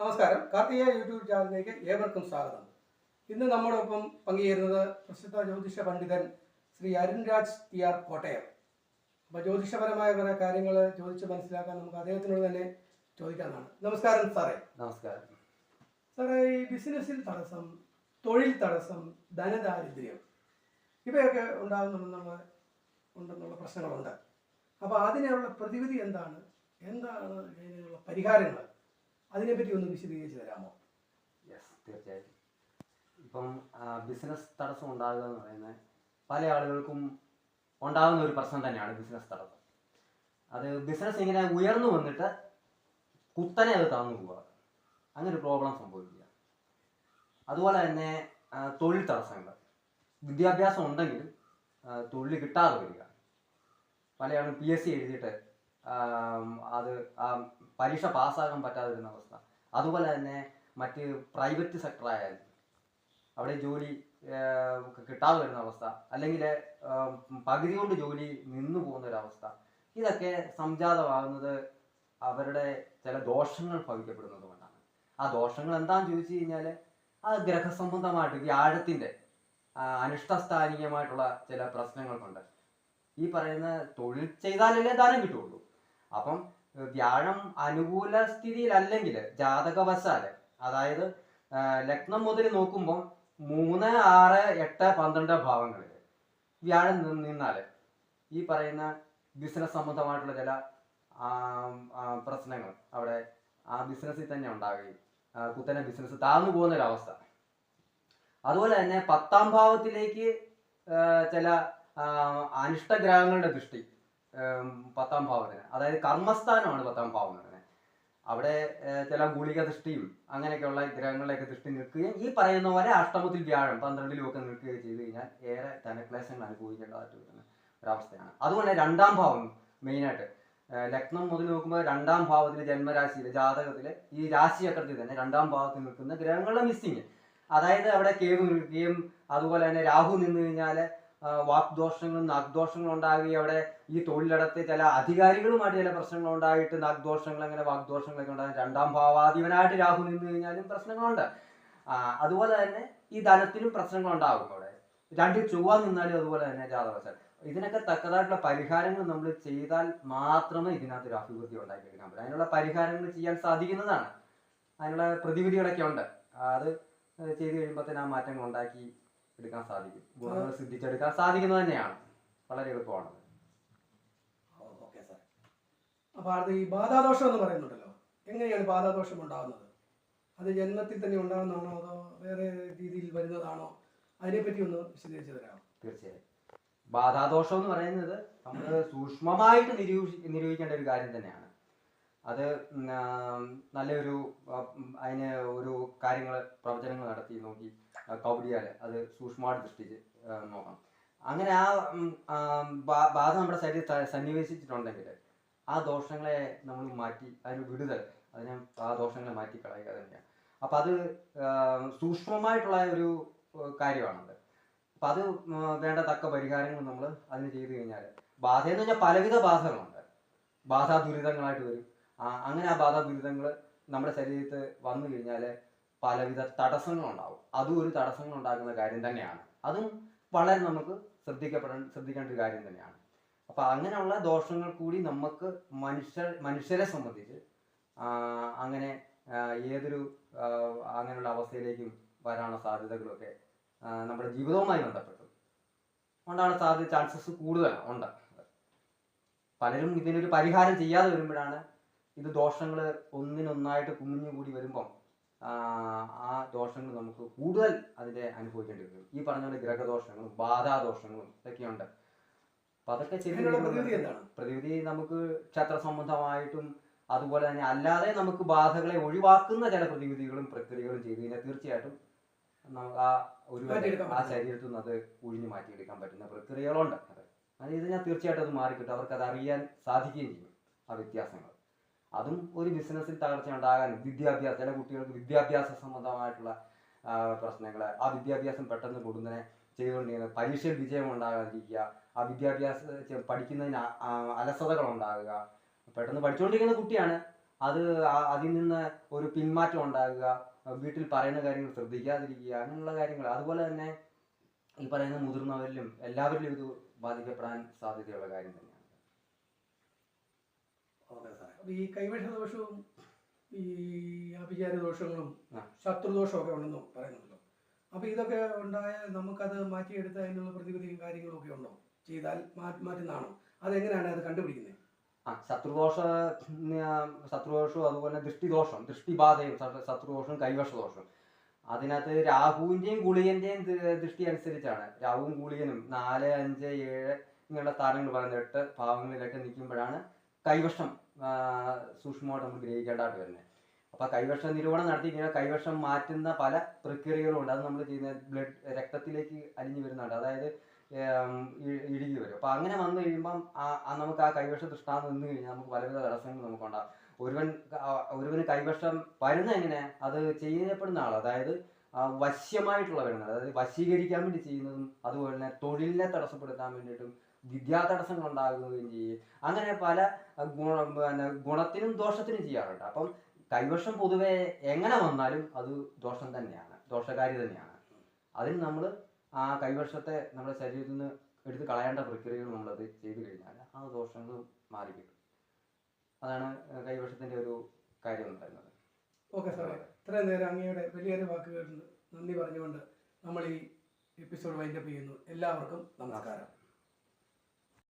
നമസ്കാരം. കാർത്തിക യൂട്യൂബ് ചാനലിലേക്ക് ഏവർക്കും സ്വാഗതം. ഇന്ന് നമ്മോടൊപ്പം പങ്കുചേരുന്നത് പ്രസിദ്ധ ജ്യോതിഷ പണ്ഡിതൻ ശ്രീ അരുൺരാജ് ടി ആർ കോട്ടയം. അപ്പോൾ ജ്യോതിഷപരമായ കുറേ കാര്യങ്ങൾ ചോദിച്ച് മനസ്സിലാക്കാൻ നമുക്ക് അദ്ദേഹത്തിനോട് തന്നെ ചോദിക്കാനാണ് നമസ്കാരം സാറേ. നമസ്കാരം. സാറേ ഈ ബിസിനസ്സിൽ തടസ്സം തൊഴിൽ തടസ്സം ധനദാരിദ്ര്യം ഇവയൊക്കെ ഉണ്ടാകുന്നുണ്ടെന്നുള്ള ഉണ്ടെന്നുള്ള പ്രശ്നങ്ങളുണ്ട്. അപ്പോൾ അതിനുള്ള പ്രതിവിധി എന്താണ്? എന്താണ് ഇതിനുള്ള പരിഹാരങ്ങൾ? അതിനെപ്പറ്റി ഒന്ന് വിശദീകരിച്ച് തരാമോ? യെസ് തീർച്ചയായിട്ടും. ഇപ്പം ബിസിനസ് തടസ്സം ഉണ്ടാകുക എന്ന് പറയുന്നത് പല ആളുകൾക്കും ഉണ്ടാകുന്ന ഒരു പ്രശ്നം തന്നെയാണ് ബിസിനസ് തടസ്സം. അത് ബിസിനസ് ഇങ്ങനെ ഉയർന്നു വന്നിട്ട് കുത്തനെ അത് താന്നു പോവുക. അങ്ങനെ ഒരു പ്രോബ്ലം സംഭവിക്കുക. അതുപോലെ തന്നെ തൊഴിൽ തടസ്സങ്ങൾ. വിദ്യാഭ്യാസം ഉണ്ടെങ്കിലും തൊഴിൽ കിട്ടാതെ വരിക. പലയാളും പി എസ് സി എഴുതിയിട്ട് അത് പരീക്ഷ പാസ്സാകാൻ പറ്റാതെ വരുന്ന അവസ്ഥ. അതുപോലെ തന്നെ മറ്റ് പ്രൈവറ്റ് സെക്ടറായാലും അവിടെ ജോലി കിട്ടാതെ വരുന്ന അവസ്ഥ അല്ലെങ്കിൽ പകുതി കൊണ്ട് ജോലി നിന്നു പോകുന്ന ഒരവസ്ഥ ഇതൊക്കെ സംജാതമാകുന്നത് അവരുടെ ചില ദോഷങ്ങൾ ഭവിക്കപ്പെടുന്നത് കൊണ്ടാണ്. ആ ദോഷങ്ങൾ എന്താണെന്ന് ചോദിച്ചു കഴിഞ്ഞാൽ ആ ഗ്രഹസംബന്ധമായിട്ട് വ്യാഴത്തിന്റെ അനിഷ്ടസ്ഥാനീയമായിട്ടുള്ള ചില പ്രശ്നങ്ങൾ കൊണ്ട് ഈ പറയുന്ന തൊഴിൽ ചെയ്താലല്ലേ ദാനം കിട്ടുള്ളൂ അപ്പം വ്യാഴം അനുകൂല സ്ഥിതിയിലല്ലെങ്കിൽ ജാതകവശാൽ അതായത് ലഗ്നം മുതൽ നോക്കുമ്പോൾ മൂന്ന് ആറ് എട്ട് പന്ത്രണ്ട് ഭാവങ്ങളിൽ വ്യാഴം നിന്നാൽ ഈ പറയുന്ന ബിസിനസ് സംബന്ധമായിട്ടുള്ള ചില പ്രശ്നങ്ങൾ അവിടെ ആ ബിസിനസ്സിൽ തന്നെ ഉണ്ടാകുകയും കുത്തനെ ബിസിനസ് താഴ്ന്നു പോകുന്ന ഒരവസ്ഥ അതുപോലെ തന്നെ പത്താം ഭാവത്തിലേക്ക് ചില അനിഷ്ടഗ്രഹങ്ങളുടെ ദൃഷ്ടി. പത്താം ഭാവത്തിന് അതായത് കർമ്മസ്ഥാനമാണ് പത്താം ഭാവം എന്ന് പറയുന്നത്. അവിടെ ചില ഗുളിക ദൃഷ്ടിയും അങ്ങനെയൊക്കെയുള്ള ഗ്രഹങ്ങളിലൊക്കെ ദൃഷ്ടി നിൽക്കുകയും ഈ പറയുന്ന പോലെ അഷ്ടമത്തിൽ വ്യാഴം പന്ത്രണ്ടിലും ഒക്കെ നിൽക്കുകയും ചെയ്തു കഴിഞ്ഞാൽ ഏറെ ധനക്ലേശങ്ങൾ അനുഭവിക്കേണ്ടതായിട്ട് വരുന്ന ഒരവസ്ഥയാണ്. അതുപോലെ രണ്ടാം ഭാവം മെയിനായിട്ട്. ലഗ്നം മുതൽ നോക്കുമ്പോൾ രണ്ടാം ഭാവത്തിൽ ജന്മരാശിയിൽ ജാതകത്തിൽ ഈ രാശിചക്രത്തിൽ തന്നെ രണ്ടാം ഭാവത്തിൽ നിൽക്കുന്ന ഗ്രഹങ്ങളുടെ മിസ്സിങ് അതായത് അവിടെ കേതു നിൽക്കുകയും അതുപോലെ തന്നെ രാഹു നിന്ന് കഴിഞ്ഞാൽ വാക്ദോഷങ്ങളും നാഗ്ദോഷങ്ങളും ഉണ്ടാകുകയും അവിടെ ഈ തൊഴിലിടത്ത് ചില അധികാരികളുമായിട്ട് ചില പ്രശ്നങ്ങൾ ഉണ്ടായിട്ട് നാഗ്ദോഷങ്ങൾ അങ്ങനെ വാഗ്ദോഷങ്ങളൊക്കെ ഉണ്ടാകും. രണ്ടാം ഭാവാധിപനായിട്ട് രാഹു നിന്ന് കഴിഞ്ഞാലും പ്രശ്നങ്ങളുണ്ട്. അതുപോലെ തന്നെ ഈ ധനത്തിലും പ്രശ്നങ്ങൾ ഉണ്ടാകും അവിടെ. രണ്ട് ചൊവ്വ നിന്നാലും അതുപോലെ തന്നെ ജാതവശാൽ. ഇതിനൊക്കെ തക്കതായിട്ടുള്ള പരിഹാരങ്ങൾ നമ്മൾ ചെയ്താൽ മാത്രമേ ഇതിനകത്ത് ഒരു അഭിവൃദ്ധി ഉണ്ടാക്കിയെടുക്കാൻ പറ്റൂ. അതിനുള്ള പരിഹാരങ്ങൾ ചെയ്യാൻ സാധിക്കുന്നതാണ്. അതിനുള്ള പ്രതിവിധികളൊക്കെ ഉണ്ട്. അത് ചെയ്ത് കഴിയുമ്പോൾ തന്നെ ആ മാറ്റങ്ങൾ ഉണ്ടാക്കി എടുക്കാൻ സാധിക്കും. ഗുണങ്ങൾ സിദ്ധിച്ചെടുക്കാൻ സാധിക്കുന്നത് തന്നെയാണ്. വളരെ എളുപ്പമാണ്. ഈ ബാധാദോഷം എന്ന് പറയുന്നുണ്ടല്ലോ. എങ്ങനെയാണ് ബാധാദോഷം ഉണ്ടാകുന്നത്? അത് ജന്മത്തിൽ തന്നെ ഉണ്ടാകുന്നതാണോ അതോ വേറെ രീതിയിൽ വരുന്നതാണോ? അതിനെ പറ്റി ഒന്ന് വിശദീകരിച്ചു തരാമോ? തീർച്ചയായും. ബാധാദോഷം എന്ന് പറയുന്നത് നമ്മൾ സൂക്ഷ്മമായിട്ട് നിരൂപി നിരൂപിക്കേണ്ട ഒരു കാര്യം തന്നെയാണ്. അത് നല്ലൊരു അതിന് ഒരു കാര്യങ്ങൾ പ്രവചനങ്ങൾ നടത്തി നോക്കി കൗടിയാൽ അത് സൂക്ഷ്മമായിട്ട് ദൃഷ്ടിച്ച് നോക്കണം. അങ്ങനെ ആ ബാധ നമ്മുടെ ശരീരത്തിൽ സന്നിവേശിച്ചിട്ടുണ്ടെങ്കിൽ ആ ദോഷങ്ങളെ നമ്മൾ മാറ്റി അതിന് വിടുതൽ അതിനെ ആ ദോഷങ്ങളെ മാറ്റി കളയുക തന്നെയാണ്. അപ്പം അത് സൂക്ഷ്മമായിട്ടുള്ള ഒരു കാര്യമാണത്. അപ്പം അത് വേണ്ട തക്ക പരിഹാരങ്ങൾ നമ്മൾ അതിന് ചെയ്തു കഴിഞ്ഞാൽ ബാധയെന്ന് പറഞ്ഞാൽ പലവിധ ബാധകളുണ്ട്. ബാധാ ദുരിതങ്ങളായിട്ട് വരും അങ്ങനെ ആ ബാധാ ദുരിതങ്ങൾ നമ്മുടെ ശരീരത്ത് വന്നു കഴിഞ്ഞാൽ പലവിധ തടസ്സങ്ങളുണ്ടാവും. അതും ഒരു തടസ്സങ്ങൾ ഉണ്ടാക്കുന്ന കാര്യം തന്നെയാണ്. അതും വളരെ നമുക്ക് ശ്രദ്ധിക്കപ്പെടേണ്ട ശ്രദ്ധിക്കേണ്ട ഒരു കാര്യം തന്നെയാണ്. അപ്പൊ അങ്ങനെയുള്ള ദോഷങ്ങൾ കൂടി നമുക്ക് മനുഷ്യ മനുഷ്യരെ സംബന്ധിച്ച് അങ്ങനെ ഏതൊരു അങ്ങനെയുള്ള അവസ്ഥയിലേക്കും വരാനുള്ള സാധ്യതകളൊക്കെ നമ്മുടെ ജീവിതവുമായി ബന്ധപ്പെട്ടു. ഉണ്ടാകാൻ സാധ്യത ചാൻസസ് കൂടുതലാണ് ഉണ്ട്. പലരും ഇതിനൊരു പരിഹാരം ചെയ്യാതെ വരുമ്പോഴാണ് ഇത് ദോഷങ്ങൾ ഒന്നിനൊന്നായിട്ട് കുമിഞ്ഞു കൂടി വരുമ്പം ആ, ദോഷങ്ങൾ നമുക്ക് കൂടുതൽ അതിനെ അനുഭവിക്കേണ്ടി വരും ഈ പറഞ്ഞ പോലെ ഗ്രഹദോഷങ്ങളും ബാധാദോഷങ്ങളും ഇതൊക്കെയുണ്ട്. അപ്പൊ അതൊക്കെ ചെയ്ത് പ്രതിവിധി എന്താണ്? പ്രതിവിധി നമുക്ക് ക്ഷേത്ര സംബന്ധമായിട്ടും അതുപോലെ തന്നെ അല്ലാതെ നമുക്ക് ബാധകളെ ഒഴിവാക്കുന്ന ചില പ്രതിവിധികളും പ്രക്രിയകളും ചെയ്തു കഴിഞ്ഞാൽ തീർച്ചയായിട്ടും നമുക്ക് ആ ഒരു ആ. ശരീരത്തിൽ നിന്ന് അത് ഒഴിഞ്ഞു മാറ്റിയെടുക്കാൻ പറ്റുന്ന പ്രക്രിയകളുണ്ട് അത്. അത് ചെയ്ത് കഴിഞ്ഞാൽ തീർച്ചയായിട്ടും അത് മാറിക്കിട്ടും. അവർക്ക് അത് അറിയാൻ സാധിക്കുകയും ചെയ്യും ആ വ്യത്യാസങ്ങൾ. അതും ഒരു ബിസിനസ്സിൽ തകർച്ച ഉണ്ടാകാൻ വിദ്യാഭ്യാസം ചില കുട്ടികൾക്ക് വിദ്യാഭ്യാസ സംബന്ധമായിട്ടുള്ള പ്രശ്നങ്ങൾ ആ വിദ്യാഭ്യാസം പെട്ടെന്ന് കൊടുന്നതിനെ ചെയ്തുകൊണ്ടിരിക്കുന്നത് പരീക്ഷയിൽ വിജയം ഉണ്ടാകാതിരിക്കുക ആ വിദ്യാഭ്യാസ പഠിക്കുന്നതിന് അലസതകൾ ഉണ്ടാകുക പെട്ടെന്ന് പഠിച്ചുകൊണ്ടിരിക്കുന്ന കുട്ടിയാണ്. അത് അതിൽ നിന്ന് ഒരു പിന്മാറ്റം ഉണ്ടാകുക വീട്ടിൽ പറയുന്ന കാര്യങ്ങൾ ശ്രദ്ധിക്കാതിരിക്കുക അങ്ങനെയുള്ള കാര്യങ്ങൾ. അതുപോലെ തന്നെ ഈ പറയുന്ന മുതിർന്നവരിലും എല്ലാവരിലും ഇത് ബാധിക്കപ്പെടാൻ സാധ്യതയുള്ള കാര്യം തന്നെയാണ് ഓക്കെ സാറേ അപ്പൊ ഈ കൈവശ ദോഷവും ഈ അഭിചാര ദോഷങ്ങളും. ശത്രുദോഷവും ഒക്കെ ഉണ്ടെന്ന് പറയുന്നുണ്ടല്ലോ. അപ്പൊ ഇതൊക്കെ ഉണ്ടായ നമുക്കത് മാറ്റിയെടുത്ത് അതിനുള്ള പ്രതിവിധിയും കാര്യങ്ങളും ഒക്കെ ഉണ്ടോ? ചെയ്താൽ മാറ്റി മാറ്റുന്നതാണോ? അതെങ്ങനെയാണ് അത് കണ്ടുപിടിക്കുന്നത് ആ ശത്രുദോഷ ശത്രുദോഷവും അതുപോലെ ദൃഷ്ടിദോഷം ദൃഷ്ടിബാധയും ശത്രുദോഷവും കൈവശദോഷവും. അതിനകത്ത് രാഹുവിന്റെയും ഗുളികന്റെയും ദൃഷ്ടി അനുസരിച്ചാണ് രാഹുവും ഗുളികനും നാല് അഞ്ച് ഏഴ് ഇങ്ങനെയുള്ള സ്ഥാനങ്ങൾ പറയുന്നത് എട്ട് ഭാവങ്ങളിലൊക്കെ നിൽക്കുമ്പോഴാണ് കൈവശം സൂക്ഷ്മമായിട്ട് നമ്മൾ ഗ്രഹിക്കേണ്ടതായിട്ട് വരുന്നത് അപ്പൊ കൈവശ നിരൂപണം നടത്തി കഴിഞ്ഞാൽ കൈവശം മാറ്റുന്ന പല പ്രക്രിയകളും ഉണ്ട്. അത് നമ്മൾ ചെയ്യുന്ന ബ്ലഡ് രക്തത്തിലേക്ക് അലിഞ്ഞു വരുന്നുണ്ട്. അതായത് ഇടുകി വരും. അപ്പൊ അങ്ങനെ വന്നു കഴിയുമ്പം നമുക്ക് ആ കൈവശ ദൃഷ്ടാന്തം നിന്ന് കഴിഞ്ഞാൽ നമുക്ക് പലവിധ തടസ്സങ്ങൾ നമുക്കുണ്ടാകും ഒരുവൻ ഒരുവന് കൈവശം വരുന്ന എങ്ങനെ? അത് ചെയ്യപ്പെടുന്ന ആൾ അതായത് വശ്യമായിട്ടുള്ള വരുന്നത്. അതായത് വശീകരിക്കാൻ വേണ്ടി ചെയ്യുന്നതും അതുപോലെ തന്നെ തൊഴിലിനെ തടസ്സപ്പെടുത്താൻ വേണ്ടിയിട്ടും വിദ്യാ തടസ്സങ്ങൾ ഉണ്ടാകുകയും ചെയ്യും. അങ്ങനെ പല ഗുണ ഗുണത്തിനും ദോഷത്തിനും ചെയ്യാറുണ്ട്. അപ്പം കൈവശം പൊതുവെ എങ്ങനെ വന്നാലും അത് ദോഷം തന്നെയാണ്. ദോഷകാരി തന്നെയാണ്. അതിന് നമ്മൾ ആ കൈവശത്തെ നമ്മുടെ ശരീരത്തിൽ നിന്ന് എടുത്ത് കളയേണ്ട പ്രക്രിയകൾ നമ്മളത് ചെയ്തു കഴിഞ്ഞാൽ ആ ദോഷങ്ങൾ മാറി കിട്ടും അതാണ് കൈവശത്തിന്റെ ഒരു കാര്യം എന്ന് പറയുന്നത്. ഓക്കെ സാറേ. ഇത്രയും നേരം അങ്ങയുടെ വലിയൊരു വാക്കുകൾ നന്ദി പറഞ്ഞുകൊണ്ട് നമ്മൾ ഈ എപ്പിസോഡ് വൈൻഡപ്പ് ചെയ്യുന്നു. എല്ലാവർക്കും നമസ്കാരം.